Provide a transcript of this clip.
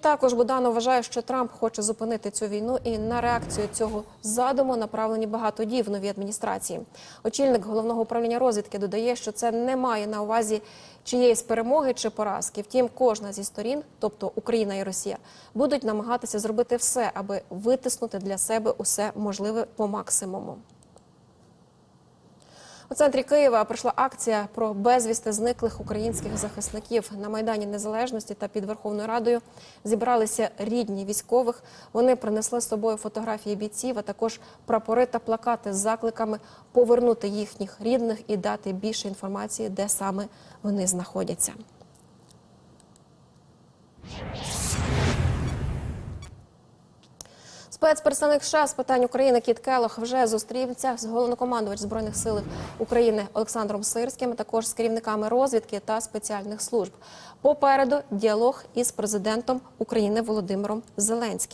Також Буданов вважає, що Трамп хоче зупинити цю війну, і на реакцію цього задуму направлені багато дій в новій адміністрації. Очільник головного управління розвідки додає, що це не має на увазі чиєїсь перемоги чи поразки. Втім, кожна зі сторін, тобто Україна і Росія, будуть намагатися зробити все, аби витиснути для себе усе можливе по максимуму. У центрі Києва пройшла акція про безвісти зниклих українських захисників на майдані Незалежності та під Верховною Радою зібралися рідні військових. Вони принесли з собою фотографії бійців, а також прапори та плакати з закликами повернути їхніх рідних і дати більше інформації, де саме вони знаходяться. Спецпредставник США з питань України Кіт Келох вже зустрівся з головнокомандувач збройних сил України Олександром Сирським, також з керівниками розвідки та спеціальних служб. Попереду діалог із президентом України Володимиром Зеленським.